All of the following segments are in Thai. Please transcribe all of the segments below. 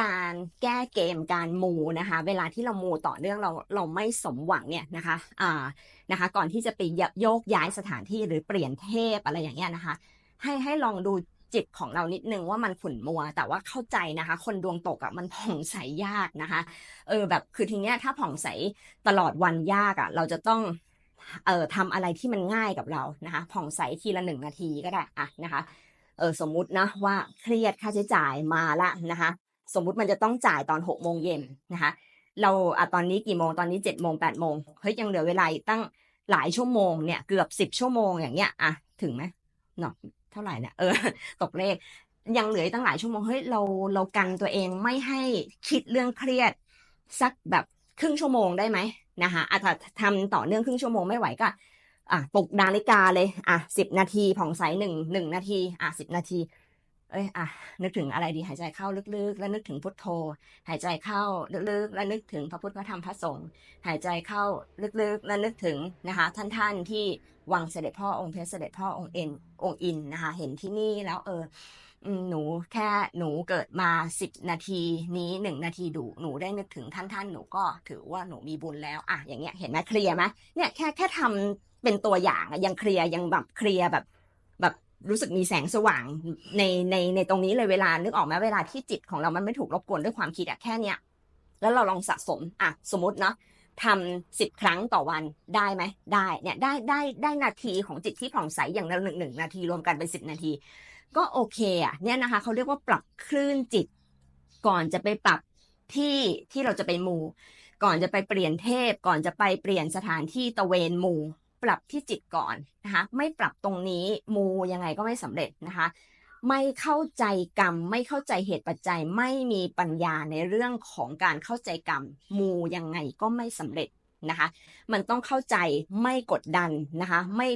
การแก้เกมการมูนะคะ เวลาที่เรามูต่อเนื่องเราเราไม่สมหวังเนี่ยนะคะอ่านะคะ ก่อนที่จะไปโยกย้ายสถานที่หรือเปลี่ยนเทพอะไรอย่างเงี้ยนะคะ ให้ให้ลองดูจิตของเรานิดนึงว่ามันขุ่นมัว แต่ว่าเข้าใจนะคะ คนดวงตกอะ่ะมันผ่องใสยากนะคะ เออแบบคือทีเนี้ยถ้าผ่องใสตลอดวันยากอะ่ะ เราจะต้องเอ่อทำอะไรที่มันง่ายกับเรานะคะผ่องใสทีละหนึ่งนาทีก็ได้อะนะคะเออสมมุตินะว่าเครียดค่าใช้จ่ายมาละนะคะ สมมุติมันจะต้องจ่ายตอนหกโมงเย็นนะคะ เราอะตอนนี้กี่โมงตอนนี้เจ็ดโมงแปดโมงเฮ้ยยังเหลือเวลาตั้งหลายชั่วโมงเนี่ยเกือบสิบชั่วโมงอย่างเงี้ยอะถึงไหมเนาะเท่าไหร่นี่ยเออ ตกเลขยังเหลือตั้งหลายชั่วโมงเฮ้ยเราเรากันตัวเองไม่ให้คิดเรื่องเครียด สักแบบครึ่งชั่วโมงได้ไหมนะคะอะถ้าทำต่อเนื่องครึ่งชั่วโมงไม่ไหวก็อะปลุกนาฬิกาเลยอะสิบนาทีผ่องใสหนึ่งหนึ่งนาทีอะสิบนาที เอ้ยอะนึกถึงอะไรดีหายใจเข้าลึกๆ แล้วนึกถึงพุทโธ หายใจเข้าลึกๆ แล้วนึกถึงพระพุทธพระธรรมพระสงฆ์หายใจเข้าลึกๆ แล้วนึกถึงนะคะท่านท่านที่วังเสด็จพ่อองค์เพชรเสด็จพ่อองค์เอ็นองค์อินนะคะเห็นที่นี่แล้วเออหนูแค่หนูเกิดมาสิบนาทีนี้หนึ่งนาทีดูหนูได้นึกถึงท่านท่านหนูก็ถือว่าหนูมีบุญแล้วอะอย่างเงี้ยเห็นไหมเคลียร์ไหมเนี่ยแค่แค่ทำเป็นตัวอย่างอะยังเคลียร์ยังแบบเคลียร์แบบ แบบ รู้สึกมีแสงสว่างในในในตรงนี้เลยเวลานึกออกไหมเวลาที่จิตของเรามันไม่ถูกรบกวนด้วยความคิดอะแค่เนี้ยแล้วเราลองสะสมอะสมมติเนาะทำสิบครั้งต่อวันได้ไหมได้เนี่ยได้ได้ได้นาทีของจิตที่ผ่องใสอย่างละหนึ่งหนึ่งนาทีรวมกันเป็นสิบนาที ก็โอเคอะเนี่ยนะคะเขาเรียกว่าปรับคลื่นจิต ก่อนจะไปปรับที่ที่เราจะไปมู ก่อนจะไปเปลี่ยนเทพ ก่อนจะไปเปลี่ยนสถานที่ตะเวนมู ปรับที่จิตก่อนนะคะไม่ปรับตรงนี้มูยังไงก็ไม่สำเร็จนะคะไม่เข้าใจกรรม ไม่เข้าใจเหตุปัจจัย ไม่มีปัญญาในเรื่องของการเข้าใจกรรม มูยังไงก็ไม่สำเร็จนะคะ มันต้องเข้าใจไม่กดดันนะคะ ไม่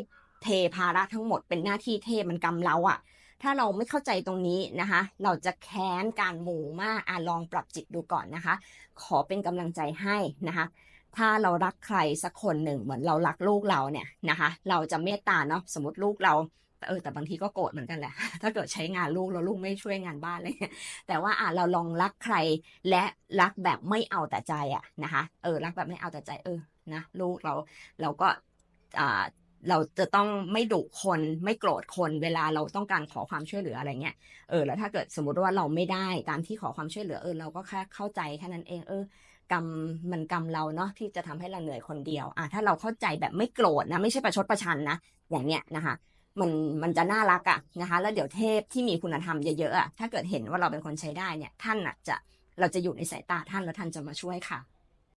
เทภาระทั้งหมดเป็นหน้าที่เทมันกรรมเราอะถ้าเราไม่เข้าใจตรงนี้นะคะ เราจะแค้นการหมู่มากอะลองปรับจิตดูก่อนนะคะ ขอเป็นกำลังใจให้นะคะ ถ้าเรารักใครสักคนหนึ่งเหมือนเรารักลูกเราเนี่ยนะคะ เราจะเมตตาเนาะสมมติลูกเราเออแต่บางทีก็โกรธเหมือนกันแหละ ถ้าเกิดใช้งานลูกแล้วลูกไม่ช่วยงานบ้านเลยแต่ว่าอะเราลองรักใครและรักแบบไม่เอาแต่ใจอะนะคะเออรักแบบไม่เอาแต่ใจเออนะลูกเราเราก็อ่าเราจะต้องไม่ดุคนไม่โกรธคนเวลาเราต้องการขอความช่วยเหลืออะไรเงี้ยเออแล้วถ้าเกิดสมมติว่าเราไม่ได้ตามที่ขอความช่วยเหลือเออเราก็แค่เข้าใจแค่นั้นเองเออ กรรมมันกรรมเราเนาะที่จะทำให้เราเหนื่อยคนเดียวอะถ้าเราเข้าใจแบบไม่โกรธนะ ไม่ใช่ประชดประชันนะอย่างเนี้ยนะคะ มันมันจะน่ารักอะนะคะ แล้วเดี๋ยวเทพที่มีคุณธรรมเยอะๆอะถ้าเกิดเห็นว่าเราเป็นคนใช้ได้เนี่ย ท่านอะจะเราจะอยู่ในสายตาท่านแล้วท่านจะมาช่วยค่ะ